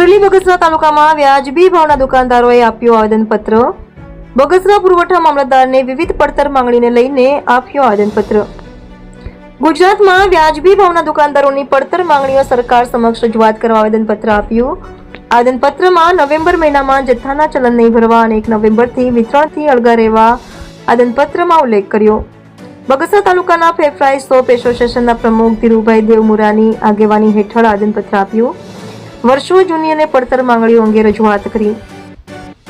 અમરેલી બગસરા તાલુકામાં વ્યાજબી ભાવના દુકાનદારોએ આપ્યું આવેદનપત્ર. બગસરા પુરવઠા મામલતદારને વિવિધ પડતર માંગણીને લઈને આપ્યું આવેદનપત્ર. ગુજરાતમાં વ્યાજબી ભાવના દુકાનદારોની પડતર માંગણીઓ સરકાર સમક્ષ રજૂઆત કરવા આવેદનપત્ર આપ્યું. આવેદનપત્રમાં નવેમ્બર મહિનામાં જથ્થાના ચલન નહીં ભરવા અને એક નવેમ્બરથી વિતરણથી અળગા રહેવા આવેદનપત્રમાં ઉલ્લેખ કર્યો. બગસરા તાલુકાના ફેફરાઈ સોપ એસોસિએશનના પ્રમુખ ધીરુભાઈ દેવમુરાની આગેવાની હેઠળ આવેદનપત્ર આપ્યું. વર્ષો જૂની અને પડતર માંગણીઓ અંગે રજૂઆત કરી.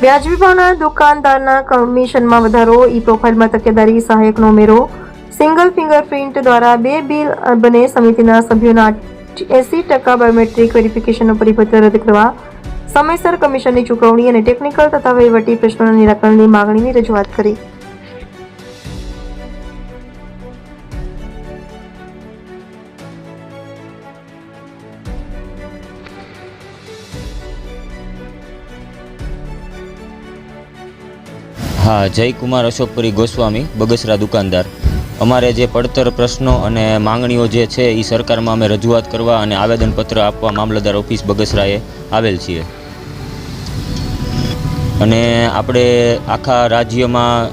વ્યાજબી ભાવના દુકાનદારના કમિશનમાં વધારો, ઈ પ્રોફાઇલમાં તકેદારી, સહાયકનો ઉમેરો, સિંગલ ફિંગરપ્રિન્ટ દ્વારા બે બિલ બને સમિતિના સભ્યોના એસી ટકા બાયોમેટ્રિક વેરિફિકેશનનું પરિપત્ર રદ કરવા, સમયસર કમિશનની ચૂકવણી અને ટેકનિકલ તથા વહીવટી પ્રશ્નોના નિરાકરણની માંગણીની રજૂઆત કરી. હા, જયકુમાર અશોકપુરી ગોસ્વામી, બગસરા દુકાનદાર. અમારે જે પડતર પ્રશ્નો અને માંગણીઓ જે છે એ સરકારમાં અમે રજૂઆત કરવા અને આવેદનપત્ર આપવા મામલતદાર ઓફિસ બગસરાએ આવેલ છીએ. અને આપણે આખા રાજ્યમાં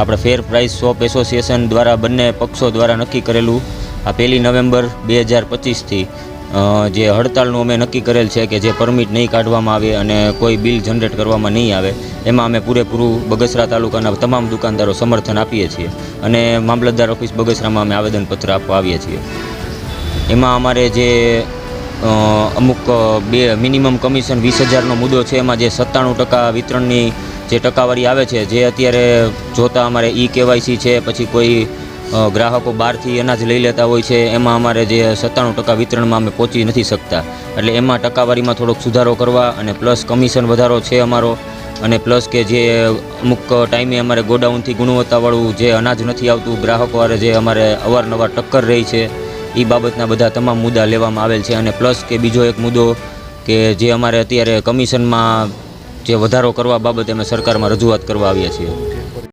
આપણે ફેર પ્રાઇસ શોપ એસોસિએશન દ્વારા બંને પક્ષો દ્વારા નક્કી કરેલું આ પહેલી નવેમ્બર બે હજાર પચીસથી. જે હડતાલનું અમે નક્કી કરેલ છે કે જે પરમિટ નહીં કાઢવામાં આવે અને કોઈ બિલ જનરેટ કરવામાં નહીં આવે, એમાં અમે પૂરેપૂરું બગસરા તાલુકાના તમામ દુકાનદારો સમર્થન આપીએ છીએ અને મામલતદાર ઓફિસ બગસરામાં અમે આવેદનપત્ર આપવા આવીએ છીએ. એમાં અમારે જે અમુક બે મિનિમમ કમિશન વીસ હજારનો મુદ્દો છે, એમાં જે સત્તાણું ટકા વિતરણની જે ટકાવારી આવે છે, જે અત્યારે જોતા અમારે ઈ કેવાયસી છે, પછી કોઈ ગ્રાહકો બહારથી અનાજ લઈ લેતા હોય છે. એમાં અમારે જે સત્તાણું ટકા વિતરણમાં અમે પહોંચી નથી શકતા. એટલે એમાં ટકાવારીમાં થોડોક સુધારો કરવા અને પ્લસ કમિશન વધારો છે અમારો. અને પ્લસ કે જે અમુક ટાઈમે અમારે ગોડાઉનથી ગુણવત્તાવાળું જે અનાજ નથી આવતું, ગ્રાહકો જે અમારે અવારનવાર ટક્કર રહી છે એ બાબતના બધા તમામ મુદ્દા લેવામાં આવેલ છે. અને પ્લસ કે બીજો એક મુદ્દો કે જે અમારે અત્યારે કમિશનમાં જે વધારો કરવા બાબતે અમે સરકારમાં રજૂઆત કરવા આવ્યા છીએ.